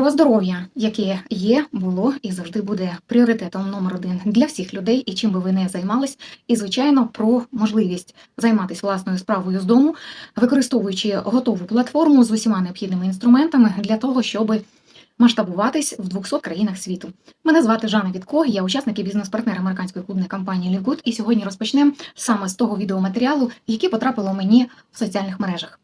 Про здоров'я, яке є, було і завжди буде пріоритетом номер один для всіх людей, і чим би ви не займались, і звичайно про можливість займатися власною справою з дому, використовуючи готову платформу з усіма необхідними інструментами для того, щоб масштабуватись в 200 країнах світу. Мене звати Жанна Вітко, я учасник і бізнес-партнер американської клубної компанії Livegood, і сьогодні розпочнемо саме з того відеоматеріалу, який потрапило мені в соціальних мережах.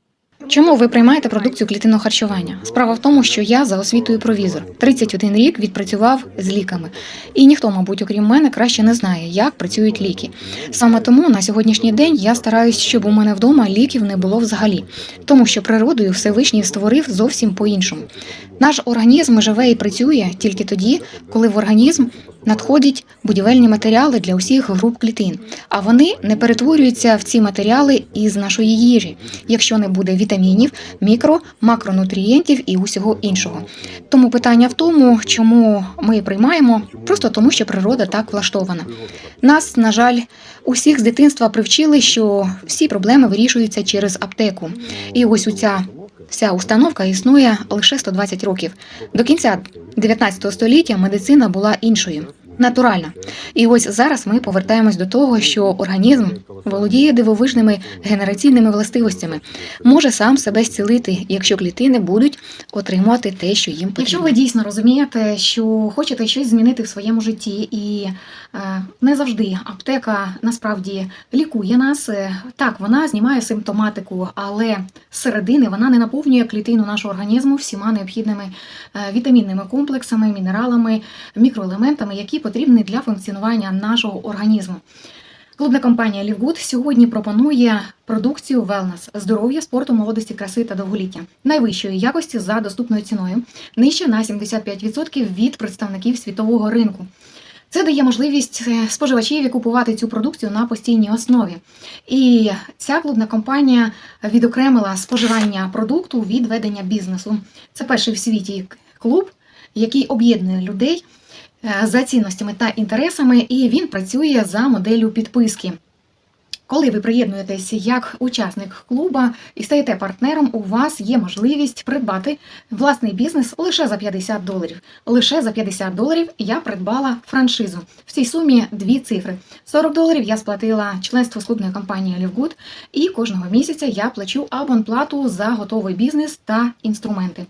Чому ви приймаєте продукцію клітинного харчування? Справа в тому, що я за освітою провізор 31 рік відпрацював з ліками, і ніхто, мабуть, окрім мене, краще не знає, як працюють ліки. Саме тому на сьогоднішній день я стараюсь, щоб у мене вдома ліків не було взагалі, тому що природою Всевишній створив зовсім по-іншому. Наш організм живе і працює тільки тоді, коли в організм надходять будівельні матеріали для усіх груп клітин, а вони не перетворюються в ці матеріали із нашої їжі, якщо не буде вітамінів, мікро, макронутрієнтів і усього іншого. Тому питання в тому, чому ми приймаємо, просто тому, що природа так влаштована. Нас, на жаль, усіх з дитинства привчили, що всі проблеми вирішуються через аптеку. І ось ця вся установка існує лише 120 років. До кінця 19 століття медицина була іншою. Натуральна, і ось зараз ми повертаємось до того, що організм володіє дивовижними генераційними властивостями, може сам себе зцілити, якщо клітини будуть отримувати те, що їм потрібно. Якщо ви дійсно розумієте, що хочете щось змінити в своєму житті, і е, не завжди аптека насправді лікує нас. е, Так, вона знімає симптоматику, але зсередини вона не наповнює клітину нашого організму всіма необхідними е, вітамінними комплексами, мінералами, мікроелементами, які потрібні для функціонування нашого організму. Клубна компанія Лівгуд сьогодні пропонує продукцію Wellness – здоров'я, спорту, молодості, краси та довголіття найвищої якості за доступною ціною, нижче на 75% від представників світового ринку. Це дає можливість е, споживачів купувати цю продукцію на постійній основі. І ця клубна компанія відокремила споживання продукту від ведення бізнесу. Це перший в світі клуб, який об'єднує людей за цінностями та інтересами, і він працює за моделлю підписки. Коли ви приєднуєтесь як учасник клуба і стаєте партнером, у вас є можливість придбати власний бізнес лише за 50 доларів. Лише за 50 доларів я придбала франшизу. В цій сумі дві цифри: 40 доларів я сплатила членство клубної компанії Лівгуд, і кожного місяця я плачу абонплату за готовий бізнес та інструменти.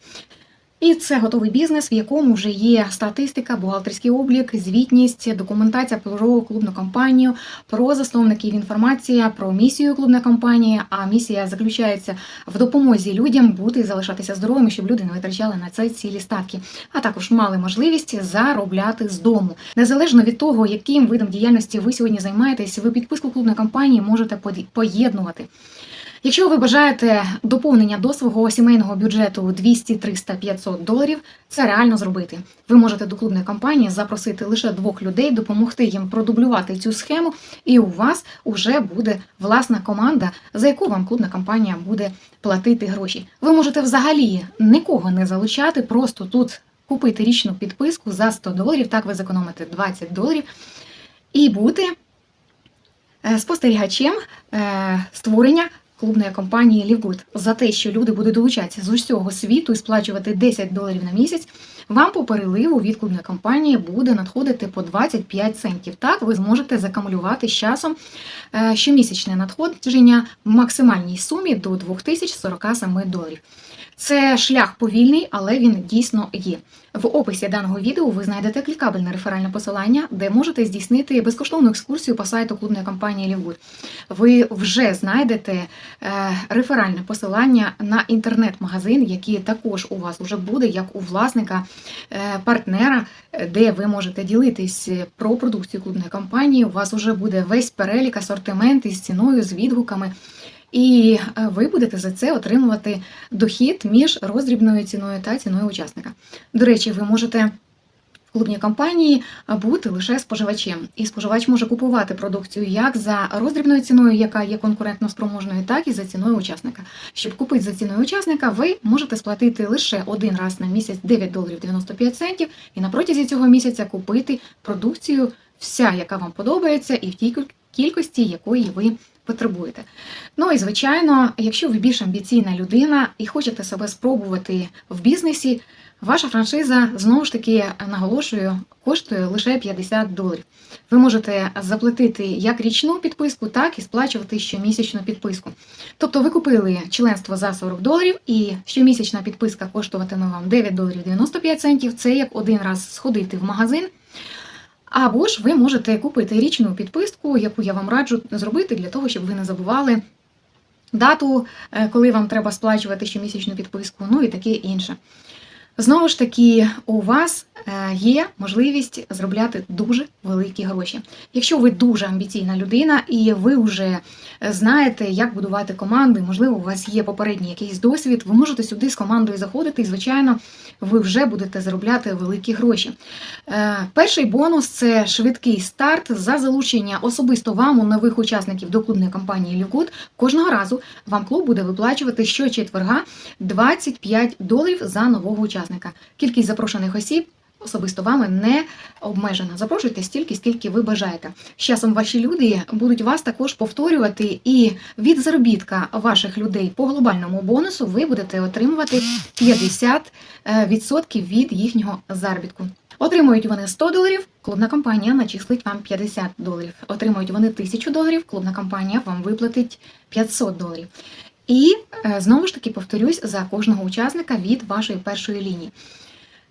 І це готовий бізнес, в якому вже є статистика, бухгалтерський облік, звітність, документація про клубну компанію, про засновників інформація, про місію клубної компанії. А місія заключається в допомозі людям бути і залишатися здоровими, щоб люди не витрачали на це цілі статки, а також мали можливість заробляти з дому. Незалежно від того, яким видом діяльності ви сьогодні займаєтесь, ви підписку клубної компанії можете поєднувати. Якщо ви бажаєте доповнення до свого сімейного бюджету 200, 300, 500 доларів, це реально зробити. Ви можете до клубної компанії запросити лише двох людей, допомогти їм продублювати цю схему, і у вас вже буде власна команда, за яку вам клубна компанія буде платити гроші. Ви можете взагалі нікого не залучати, просто тут купити річну підписку за 100 доларів, так ви зекономите 20 доларів, і бути е, спостерігачем е, створення клубної компанії Лівгуд за те, що люди будуть долучатися з усього світу і сплачувати 10 доларів на місяць. Вам по переливу від клубної компанії буде надходити по 25 центів. Так ви зможете закамулювати з часом е, щомісячне надходження в максимальній сумі до 2047 доларів. Це шлях повільний, але він дійсно є. В описі даного відео ви знайдете клікабельне реферальне посилання, де можете здійснити безкоштовну екскурсію по сайту клубної компанії Лівгуд. Ви вже знайдете реферальне посилання на інтернет-магазин, який також у вас вже буде, як у власника е, партнера, е, де ви можете ділитись про продукцію клубної компанії. У вас вже буде весь перелік, асортимент із ціною, з відгуками. І е, ви будете за це отримувати дохід між роздрібною ціною та ціною учасника. До речі, ви можете в клубній компанії бути лише споживачем, і споживач може купувати продукцію як за роздрібною ціною, яка є конкурентно спроможною, так і за ціною учасника. Щоб купити за ціною учасника, ви можете сплатити лише один раз на місяць 9 доларів 95 центів, і на протязі цього місяця купити продукцію, вся, яка вам подобається, і в тій кількості, якої ви потребуєте. Ну і звичайно, якщо ви більш амбіційна людина і хочете себе спробувати в бізнесі, Ваша франшиза знову ж таки наголошую, коштує лише 50 доларів. Ви можете заплатити як річну підписку, так і сплачувати щомісячну підписку. Тобто ви купили членство за 40 доларів, і щомісячна підписка коштуватиме вам 9 доларів 95 центів. Це як один раз сходити в магазин. Або ж ви можете купити річну підписку, яку я вам раджу зробити для того, щоб ви не забували дату, е, коли вам треба сплачувати щомісячну підписку, ну і таке інше. Знову ж таки, у вас е, є можливість заробляти дуже великі гроші. Якщо ви дуже амбіційна людина і ви вже знаєте, як будувати команди, можливо, у вас є попередній якийсь досвід, ви можете сюди з командою заходити, і, звичайно, ви вже будете заробляти великі гроші. Е, Перший бонус це швидкий старт за залучення особисто вам у нових учасників до клубної компанії Лівгуд. Кожного разу вам клуб буде виплачувати щочетверга 25 доларів за нового учасника. Кількість запрошених осіб. Особисто вами не обмежена. Запрошуйте стільки, скільки ви бажаєте. З часом ваші люди будуть вас також повторювати, і від заробітка ваших людей по глобальному бонусу ви будете отримувати 50% від їхнього заробітку. Отримують вони 100 доларів, клубна компанія начислить вам 50 доларів. Отримують вони 1000 доларів, клубна компанія вам виплатить 500 доларів. І е, знову ж таки повторюсь за кожного учасника від вашої першої лінії.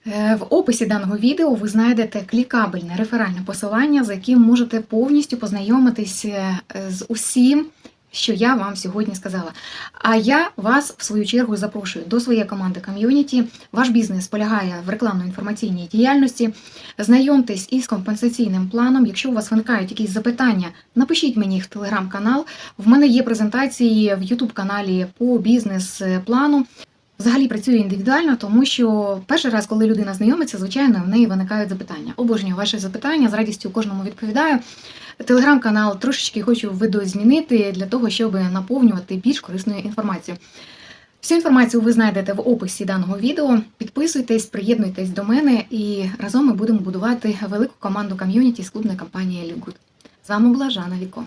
Е, В описі даного відео ви знайдете клікабельне реферальне посилання, за яким можете повністю познайомитись е, з усім, що я вам сьогодні сказала. А я вас в свою чергу запрошую до своєї команди ком'юніті. Ваш бізнес полягає в рекламно-інформаційній діяльності. Знайомтесь із компенсаційним планом. Якщо у вас виникають якісь запитання, напишіть мені в телеграм-канал. В мене є презентації в Ютуб каналі по бізнес-плану. Взагалі працюю індивідуально, тому що перший раз, коли людина знайомиться, звичайно, в неї виникають запитання. Обожнюю ваші запитання, з радістю кожному відповідаю. Телеграм-канал трошечки хочу видозмінити для того, щоб наповнювати більш корисною інформацією. Всю інформацію ви знайдете в описі даного відео. Підписуйтесь, приєднуйтесь до мене і разом ми будемо будувати велику команду ком'юніті з клубної компанії Лівгуд. З вами була Жанна Віко.